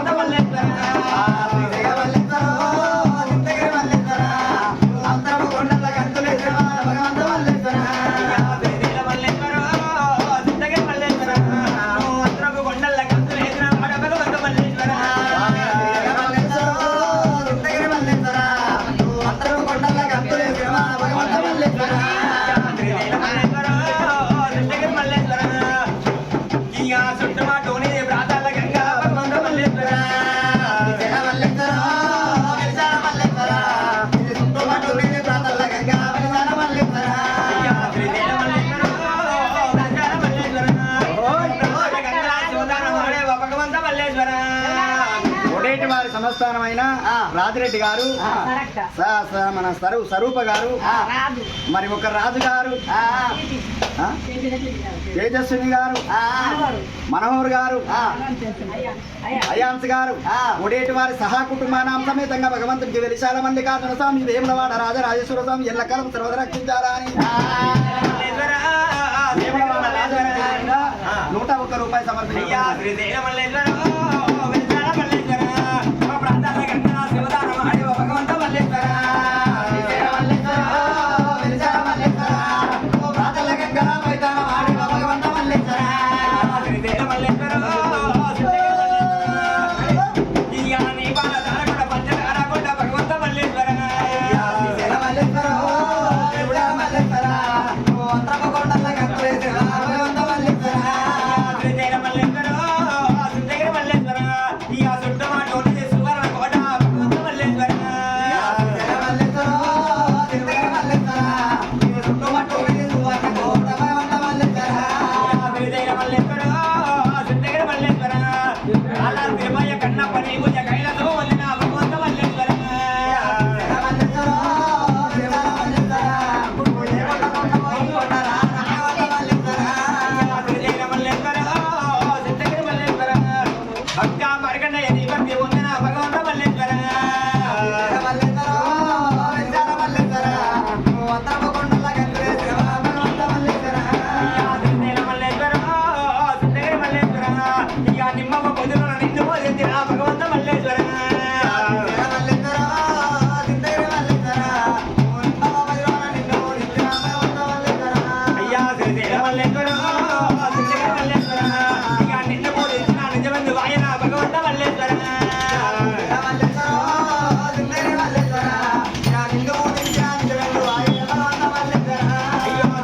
భగవంత సంస్థానమైన రాజిరెడ్డి గారు. స- స- మన సరు స్వరూప గారు. మరి ఒక రాజు గారు. ఆ? తేజస్విని గారు. మనోహర్ గారు. అయాన్స్ గారు. ఒడేటి వారి సహా కుటుంబానాం సమేతంగా భగవంతుడికి వెలిశాల మల్లికార్జున స్వామి వేములవాడ రాజరాజేశ్వర స్వామి ఎల్లకాలం సర్వదరక్షించారా అని నూట ఒక్క రూపాయి అయ్యా సమర్పించారు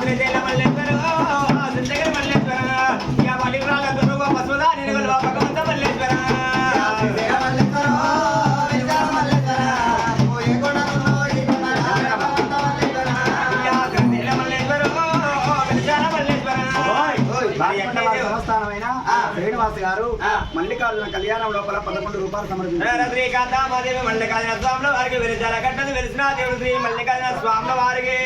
desde la శ్రీనివాస్ గారు మల్లికార్జున కళ్యాణం లోపల పదకొండు రూపాయలు సమర్పించారు. శ్రీకాంతామాదేవి మల్లికార్జున స్వాముల వారికి కట్టది వెలిసిన దేవుడు శ్రీ మల్లికార్జున స్వాముల వారికి.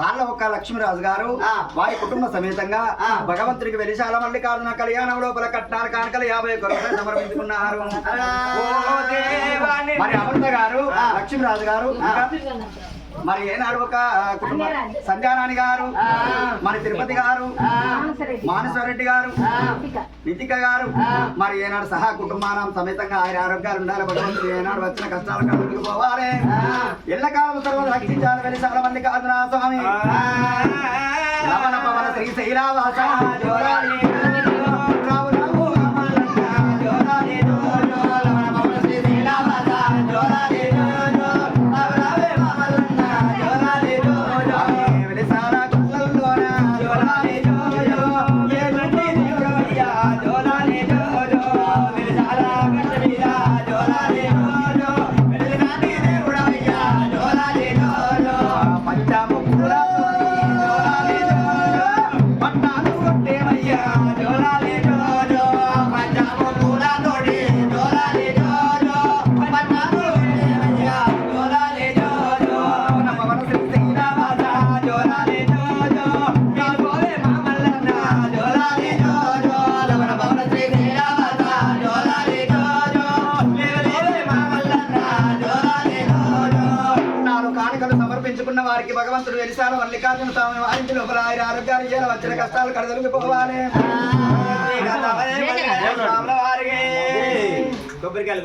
వాళ్ళ ఒక్క లక్ష్మీరాజు గారు వారి కుటుంబ సమేతంగా భగవంతుడికి వెలిశాల మల్లికార్జున కళ్యాణం లోపల కట్నాలు కానుకలు యాభై ఒక్క రూపాయలు సమర్పించుకున్నారు. మరి అమృత గారు లక్ష్మీరాజు గారు మరి ఏనాడు ఒక కుటుంబం సంధ్యారాణి. గారు మరి తిరుపతి గారు మానసరెడ్డి. గారు నితిక. గారు మరి ఏనాడు సహా కుటుంబానం సమేతంగా ఆయన ఆరోగ్యాలు ఉండాలి భగవంతుడు ఏనాడు వచ్చిన కష్టాలు కడుపుకు పోవాలి. ఎల్లకాలం సర్వ రక్షించాలి వెళ్ళి చాలా మంది కాదు నా స్వామి. శ్రీశైలావాస జోరాలి వారికి భగవంతుడు వెలిసాల మల్లికార్జున స్వామి వారి లోపల ఆయన ఆరోగ్యాలు చేయాలి వచ్చిన కష్టాలు కడదలిగిపోవాలి స్వాముల వారికి. కొబ్బరికాయలు